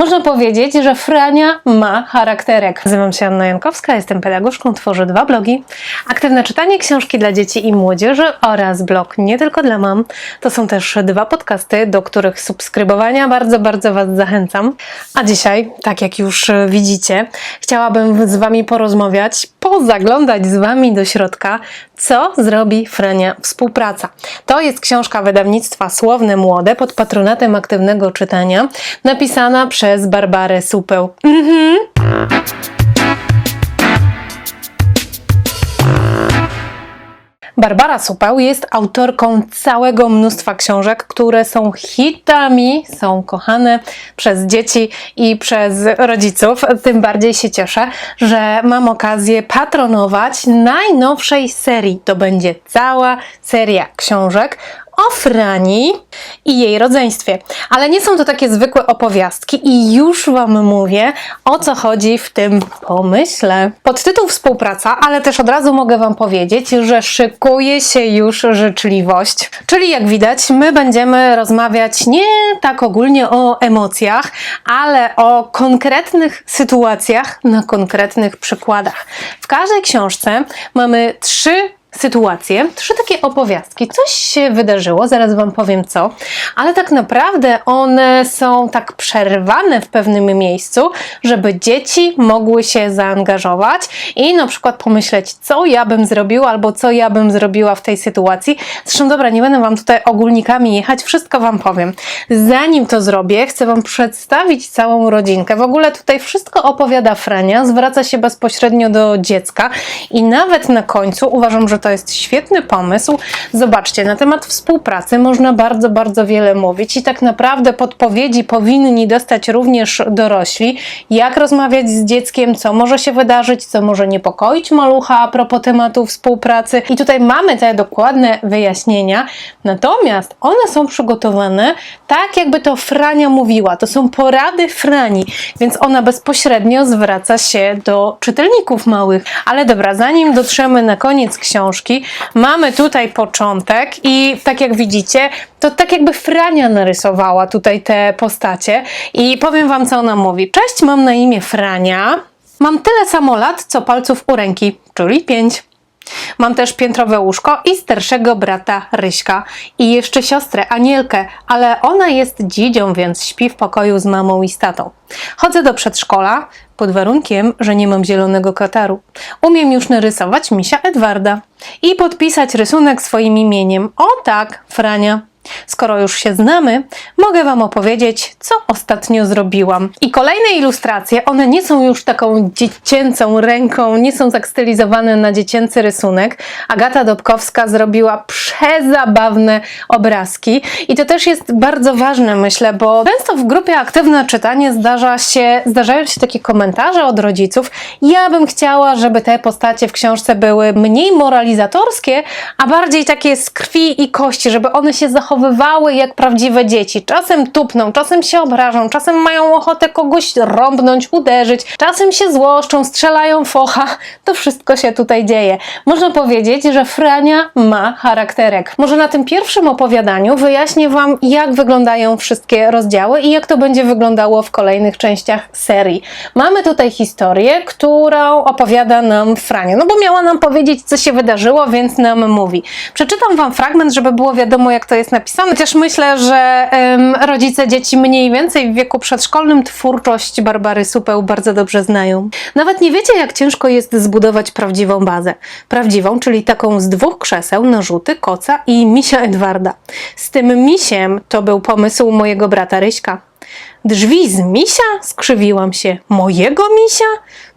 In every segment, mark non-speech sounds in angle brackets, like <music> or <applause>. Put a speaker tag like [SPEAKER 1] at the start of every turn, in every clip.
[SPEAKER 1] Można powiedzieć, że Frania ma charakterek. Nazywam się Anna Jankowska, jestem pedagogzką, tworzę dwa blogi. Aktywne czytanie książki dla dzieci i młodzieży oraz blog nie tylko dla mam. To są też dwa podcasty, do których subskrybowania bardzo, bardzo Was zachęcam. A dzisiaj, tak jak już widzicie, chciałabym z Wami porozmawiać, pozaglądać z Wami do środka, co zrobi Frania Współpraca. To jest książka wydawnictwa Słowne Młode pod patronatem aktywnego czytania, napisana przez Barbarę Supeł. Mhm. Barbara Supeł jest autorką całego mnóstwa książek, które są hitami, są kochane przez dzieci i przez rodziców. Tym bardziej się cieszę, że mam okazję patronować najnowszej serii. To będzie cała seria książek o Frani i jej rodzeństwie. Ale nie są to takie zwykłe opowiastki i już Wam mówię, o co chodzi w tym pomyśle. Podtytuł Współpraca, ale też od razu mogę Wam powiedzieć, że szykuje się już życzliwość. Czyli jak widać, my będziemy rozmawiać nie tak ogólnie o emocjach, ale o konkretnych sytuacjach na konkretnych przykładach. W każdej książce mamy trzy sytuacje, trzy takie opowiastki. Coś się wydarzyło, zaraz Wam powiem co, ale tak naprawdę one są tak przerwane w pewnym miejscu, żeby dzieci mogły się zaangażować i na przykład pomyśleć, co ja bym zrobiła albo co ja bym zrobiła w tej sytuacji. Zresztą dobra, nie będę Wam tutaj ogólnikami jechać, wszystko Wam powiem. Zanim to zrobię, chcę Wam przedstawić całą rodzinkę. W ogóle tutaj wszystko opowiada Frania, zwraca się bezpośrednio do dziecka i nawet na końcu uważam, że to jest świetny pomysł. Zobaczcie, na temat współpracy można bardzo, bardzo wiele mówić i tak naprawdę podpowiedzi powinni dostać również dorośli, jak rozmawiać z dzieckiem, co może się wydarzyć, co może niepokoić malucha a propos tematu współpracy. I tutaj mamy te dokładne wyjaśnienia, natomiast one są przygotowane tak, jakby to Frania mówiła. To są porady Frani, więc ona bezpośrednio zwraca się do czytelników małych. Ale dobra, zanim dotrzemy na koniec książki, mamy tutaj początek i tak jak widzicie, to tak jakby Frania narysowała tutaj te postacie i powiem wam, co ona mówi. Cześć, mam na imię Frania. Mam tyle samo lat, co palców u ręki, czyli pięć. Mam też piętrowe łóżko i starszego brata Ryśka i jeszcze siostrę Anielkę, ale ona jest dzidzią, więc śpi w pokoju z mamą i z tatą. Chodzę do przedszkola pod warunkiem, że nie mam zielonego kataru. Umiem już narysować misia Edwarda i podpisać rysunek swoim imieniem. O tak, Frania. Skoro już się znamy, mogę Wam opowiedzieć, co ostatnio zrobiłam. I kolejne ilustracje, one nie są już taką dziecięcą ręką, nie są tak stylizowane na dziecięcy rysunek. Agata Dobkowska zrobiła przezabawne obrazki i to też jest bardzo ważne, myślę, bo często w grupie Aktywne Czytanie zdarza się, zdarzają się takie komentarze od rodziców. Ja bym chciała, żeby te postacie w książce były mniej moralizatorskie, a bardziej takie z krwi i kości, żeby one się zachowywały jak prawdziwe dzieci. Czasem tupną, czasem się obrażą, czasem mają ochotę kogoś rąbnąć, uderzyć, czasem się złoszczą, strzelają focha. To wszystko się tutaj dzieje. Można powiedzieć, że Frania ma charakterek. Może na tym pierwszym opowiadaniu wyjaśnię Wam, jak wyglądają wszystkie rozdziały i jak to będzie wyglądało w kolejnych częściach serii. Mamy tutaj historię, którą opowiada nam Frania, no bo miała nam powiedzieć, co się wydarzyło, więc nam mówi. Przeczytam Wam fragment, żeby było wiadomo, jak to jest napisane. Chociaż myślę, że rodzice dzieci mniej więcej w wieku przedszkolnym twórczość Barbary Supeł bardzo dobrze znają. Nawet nie wiecie, jak ciężko jest zbudować prawdziwą bazę. Prawdziwą, czyli taką z dwóch krzeseł, narzuty, koca i misia Edwarda. Z tym misiem to był pomysł mojego brata Ryśka. Drzwi z misia? Skrzywiłam się. Mojego misia?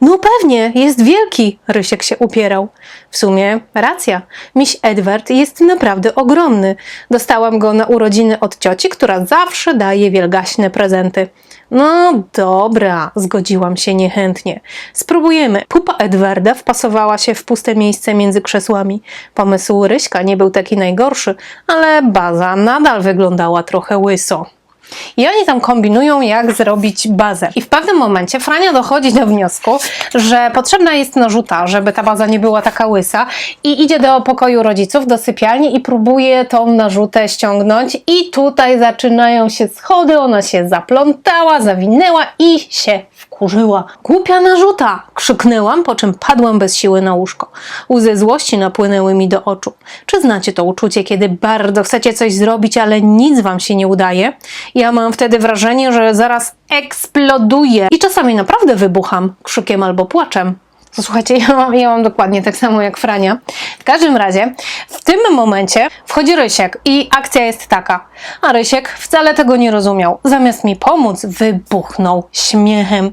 [SPEAKER 1] No pewnie, jest wielki, Rysiek się upierał. W sumie racja. Miś Edward jest naprawdę ogromny. Dostałam go na urodziny od cioci, która zawsze daje wielgaśne prezenty. No dobra, zgodziłam się niechętnie. Spróbujemy. Pupa Edwarda wpasowała się w puste miejsce między krzesłami. Pomysł Ryśka nie był taki najgorszy, ale baza nadal wyglądała trochę łyso. I oni tam kombinują, jak zrobić bazę. I w pewnym momencie Frania dochodzi do wniosku, że potrzebna jest narzuta, żeby ta baza nie była taka łysa i idzie do pokoju rodziców, do sypialni i próbuje tą narzutę ściągnąć i tutaj zaczynają się schody, ona się zaplątała, zawinęła i się wkurzyła. Głupia narzuta! Krzyknęłam, po czym padłam bez siły na łóżko. Łzy złości napłynęły mi do oczu. Czy znacie to uczucie, kiedy bardzo chcecie coś zrobić, ale nic wam się nie udaje? Ja mam wtedy wrażenie, że zaraz eksploduję i czasami naprawdę wybucham krzykiem albo płaczem. Słuchajcie, <laughs> ja mam, ja mam dokładnie tak samo jak Frania. W każdym razie, w tym momencie wchodzi Rysiek i akcja jest taka. A Rysiek wcale tego nie rozumiał. Zamiast mi pomóc, wybuchnął śmiechem.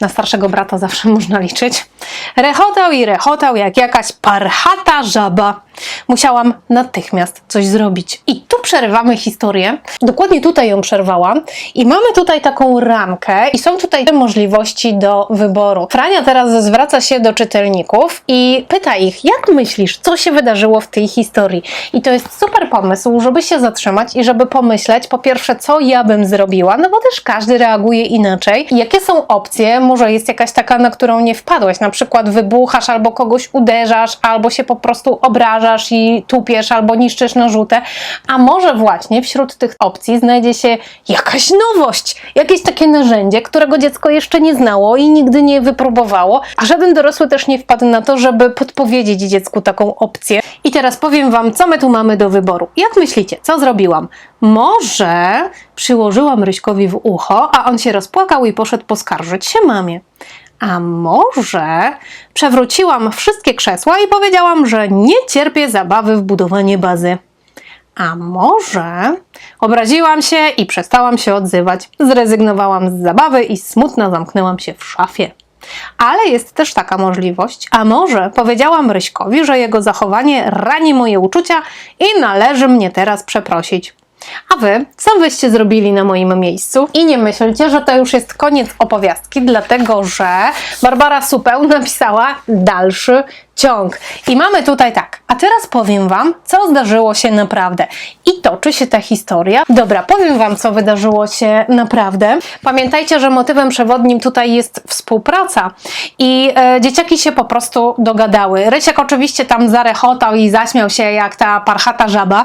[SPEAKER 1] Na starszego brata zawsze <laughs> można liczyć. Rechotał i rechotał jak jakaś parchata żaba. Musiałam natychmiast coś zrobić. I tu przerywamy historię. Dokładnie tutaj ją przerwałam. I mamy tutaj taką ramkę i są tutaj możliwości do wyboru. Frania teraz zwraca się do czytelników i pyta ich, jak myślisz, co się wydarzyło w tej historii? I to jest super pomysł, żeby się zatrzymać i żeby pomyśleć, po pierwsze, co ja bym zrobiła, no bo też każdy reaguje inaczej. Jakie są opcje? Może jest jakaś taka, na którą nie wpadłeś, na przykład wybuchasz albo kogoś uderzasz, albo się po prostu obrażasz i tupiesz, albo niszczysz narzutę, a może właśnie wśród tych opcji znajdzie się jakaś nowość, jakieś takie narzędzie, którego dziecko jeszcze nie znało i nigdy nie wypróbowało, a żaden dorosły też nie wpadł na to, żeby podpowiedzieć dziecku taką opcję. I teraz powiem Wam, co my tu mamy do wyboru. Jak myślicie, co zrobiłam? Może przyłożyłam Ryśkowi w ucho, a on się rozpłakał i poszedł poskarżyć się mamie. A może przewróciłam wszystkie krzesła i powiedziałam, że nie cierpię zabawy w budowanie bazy. A może obraziłam się i przestałam się odzywać. Zrezygnowałam z zabawy i smutno zamknęłam się w szafie. Ale jest też taka możliwość, a może powiedziałam Ryśkowi, że jego zachowanie rani moje uczucia i należy mnie teraz przeprosić. A wy, co wyście zrobili na moim miejscu? I nie myślcie, że to już jest koniec opowiastki, dlatego że Barbara Supeł napisała dalszy ciąg. I mamy tutaj tak, a teraz powiem Wam, co zdarzyło się naprawdę. I toczy się ta historia. Dobra, powiem Wam, co wydarzyło się naprawdę. Pamiętajcie, że motywem przewodnim tutaj jest współpraca i e, dzieciaki się po prostu dogadały. Rysiek oczywiście tam zarechotał i zaśmiał się jak ta parchata żaba,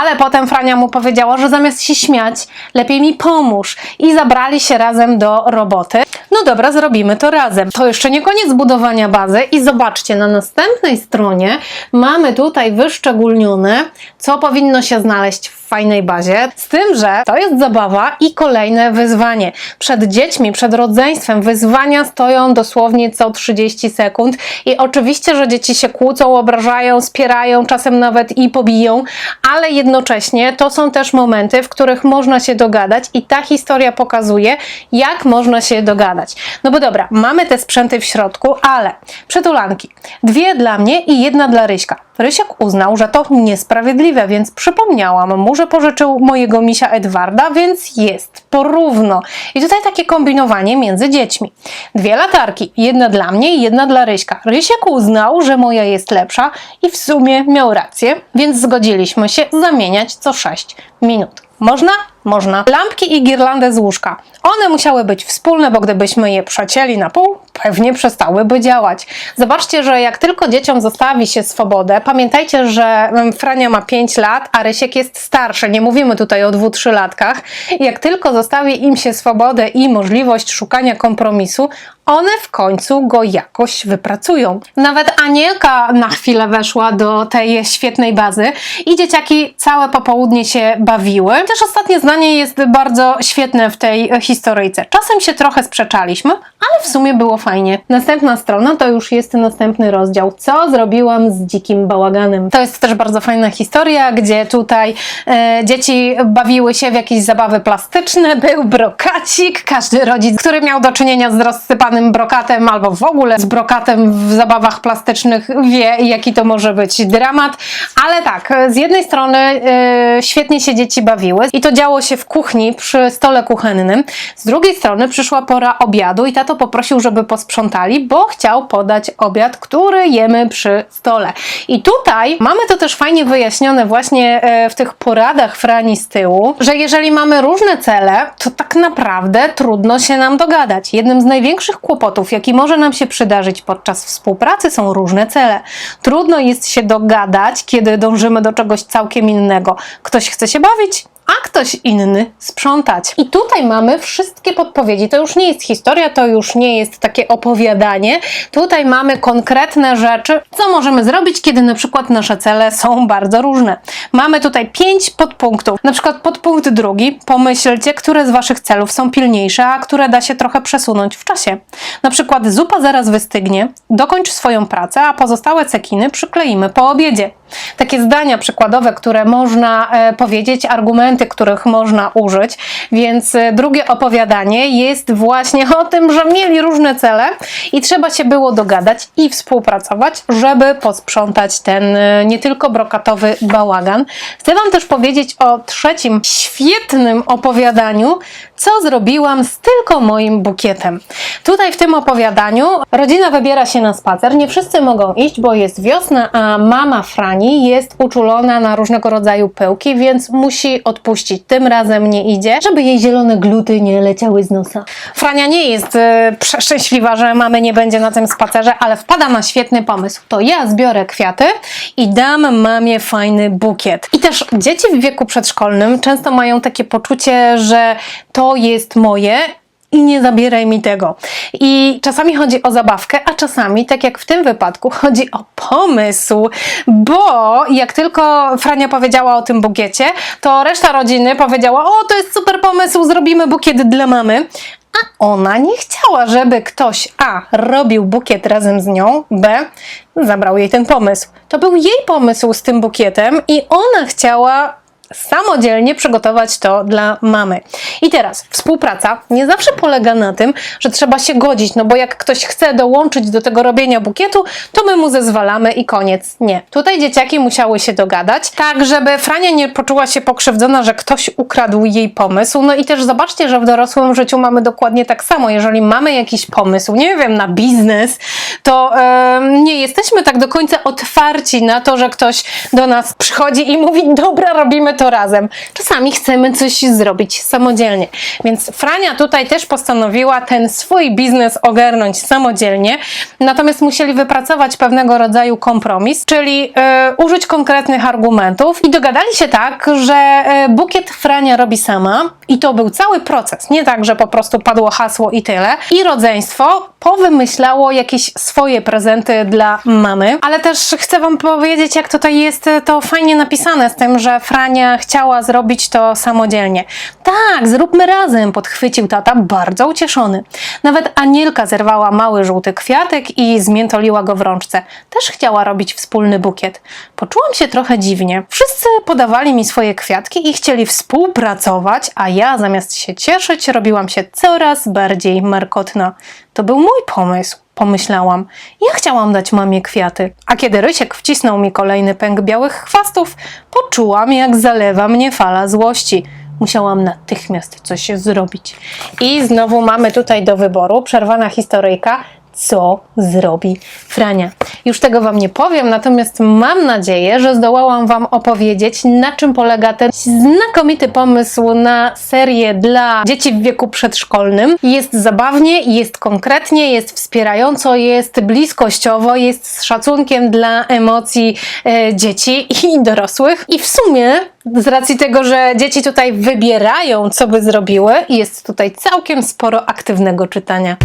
[SPEAKER 1] ale potem Frania mu powiedziała, że zamiast się śmiać, lepiej mi pomóż. I zabrali się razem do roboty. No dobra, zrobimy to razem. To jeszcze nie koniec budowania bazy i zobaczcie, na następnej stronie mamy tutaj wyszczególnione, co powinno się znaleźć w fajnej bazie, z tym, że to jest zabawa i kolejne wyzwanie. Przed dziećmi, przed rodzeństwem wyzwania stoją dosłownie co 30 sekund i oczywiście, że dzieci się kłócą, obrażają, spierają, czasem nawet i pobiją, ale jednocześnie to są też momenty, w których można się dogadać i ta historia pokazuje, jak można się dogadać. No bo dobra, mamy te sprzęty w środku, ale przytulanki. Dwie dla mnie i jedna dla Ryśka. Rysiek uznał, że to niesprawiedliwe, więc przypomniałam mu, że pożyczył mojego misia Edwarda, więc jest porówno. I tutaj takie kombinowanie między dziećmi. Dwie latarki, jedna dla mnie i jedna dla Ryśka. Rysiek uznał, że moja jest lepsza i w sumie miał rację, więc zgodziliśmy się zamieniać co 6 minut. Można? Można. Lampki i girlandy z łóżka. One musiały być wspólne, bo gdybyśmy je przecięli na pół, pewnie przestałyby działać. Zobaczcie, że jak tylko dzieciom zostawi się swobodę, pamiętajcie, że mm, Frania ma 5 lat, a Rysiek jest starszy. Nie mówimy tutaj o 2-3 latkach. Jak tylko zostawi im się swobodę i możliwość szukania kompromisu, one w końcu go jakoś wypracują. Nawet Anielka na chwilę weszła do tej świetnej bazy i dzieciaki całe popołudnie się bawiły. Też ostatnie zdanie jest bardzo świetne w tej historyjce. Czasem się trochę sprzeczaliśmy, ale w sumie było fajnie. Następna strona to już jest następny rozdział. Co zrobiłam z dzikim bałaganem? To jest też bardzo fajna historia, gdzie tutaj e, dzieci bawiły się w jakieś zabawy plastyczne, <laughs> był brokacik, każdy rodzic, który miał do czynienia z rozsypanym brokatem albo w ogóle z brokatem w zabawach plastycznych wie, jaki to może być dramat. Ale tak, z jednej strony e, świetnie się dzieci bawiły i to działo się w kuchni przy stole kuchennym. Z drugiej strony przyszła pora obiadu i tato poprosił, żeby posprzątali, bo chciał podać obiad, który jemy przy stole. I tutaj mamy to też fajnie wyjaśnione właśnie e, w tych poradach Frani z tyłu, że jeżeli mamy różne cele, to tak naprawdę trudno się nam dogadać. Jednym z największych kłopotów, jaki może nam się przydarzyć podczas współpracy, są różne cele. Trudno jest się dogadać, kiedy dążymy do czegoś całkiem innego. Ktoś chce się bawić, ktoś inny sprzątać. I tutaj mamy wszystkie podpowiedzi. To już nie jest historia, to już nie jest takie opowiadanie. Tutaj mamy konkretne rzeczy, co możemy zrobić, kiedy na przykład nasze cele są bardzo różne. Mamy tutaj pięć podpunktów. Na przykład podpunkt drugi. Pomyślcie, które z Waszych celów są pilniejsze, a które da się trochę przesunąć w czasie. Na przykład zupa zaraz wystygnie, dokończ swoją pracę, a pozostałe cekiny przykleimy po obiedzie. Takie zdania przykładowe, które można e, powiedzieć, argumenty, których można użyć. Więc e, drugie opowiadanie jest właśnie o tym, że mieli różne cele i trzeba się było dogadać i współpracować, żeby posprzątać ten e, nie tylko brokatowy bałagan. Chcę Wam też powiedzieć o trzecim świetnym opowiadaniu, co zrobiłam z tylko moim bukietem. Tutaj w tym opowiadaniu rodzina wybiera się na spacer. Nie wszyscy mogą iść, bo jest wiosna, a mama Frani jest uczulona na różnego rodzaju pyłki, więc musi odpuścić. Tym razem nie idzie, żeby jej zielone gluty nie leciały z nosa. Frania nie jest e, przeszczęśliwa, że mamy nie będzie na tym spacerze, ale wpada na świetny pomysł. To ja zbiorę kwiaty i dam mamie fajny bukiet. I też dzieci w wieku przedszkolnym często mają takie poczucie, że to jest moje i nie zabieraj mi tego. I czasami chodzi o zabawkę, a czasami, tak jak w tym wypadku, chodzi o pomysł, bo jak tylko Frania powiedziała o tym bukiecie, to reszta rodziny powiedziała: O, to jest super pomysł, zrobimy bukiet dla mamy. A ona nie chciała, żeby ktoś A robił bukiet razem z nią, B zabrał jej ten pomysł. To był jej pomysł z tym bukietem i ona chciała samodzielnie przygotować to dla mamy. I teraz współpraca nie zawsze polega na tym, że trzeba się godzić, no bo jak ktoś chce dołączyć do tego robienia bukietu, to my mu zezwalamy i koniec. Nie. Tutaj dzieciaki musiały się dogadać, tak żeby Frania nie poczuła się pokrzywdzona, że ktoś ukradł jej pomysł. No i też zobaczcie, że w dorosłym życiu mamy dokładnie tak samo. Jeżeli mamy jakiś pomysł, nie wiem, na biznes, to em, nie jesteśmy tak do końca otwarci na to, że ktoś do nas przychodzi i mówi, dobra, robimy to razem. Czasami chcemy coś zrobić samodzielnie. Więc Frania tutaj też postanowiła ten swój biznes ogarnąć samodzielnie, natomiast musieli wypracować pewnego rodzaju kompromis, czyli e, użyć konkretnych argumentów i dogadali się tak, że e, bukiet Frania robi sama i to był cały proces. Nie tak, że po prostu padło hasło i tyle. I rodzeństwo powymyślało jakieś swoje prezenty dla mamy, ale też chcę Wam powiedzieć, jak tutaj jest e, to fajnie napisane z tym, że Frania chciała zrobić to samodzielnie. Tak, zróbmy razem, podchwycił tata, bardzo ucieszony. Nawet Anielka zerwała mały żółty kwiatek i zmiętoliła go w rączce. Też chciała robić wspólny bukiet. Poczułam się trochę dziwnie. Wszyscy podawali mi swoje kwiatki i chcieli współpracować, a ja zamiast się cieszyć, robiłam się coraz bardziej markotna. To był mój pomysł pomyślałam. Ja chciałam dać mamie kwiaty. A kiedy Rysiek wcisnął mi kolejny pęk białych chwastów, poczułam, jak zalewa mnie fala złości. Musiałam natychmiast coś zrobić. I znowu mamy tutaj do wyboru przerwana historyjka. Co zrobi Frania? Już tego Wam nie powiem, natomiast mam nadzieję, że zdołałam Wam opowiedzieć, na czym polega ten znakomity pomysł na serię dla dzieci w wieku przedszkolnym. Jest zabawnie, jest konkretnie, jest wspierająco, jest bliskościowo, jest z szacunkiem dla emocji e, dzieci i dorosłych. I w sumie z racji tego, że dzieci tutaj wybierają, co by zrobiły, jest tutaj całkiem sporo aktywnego czytania.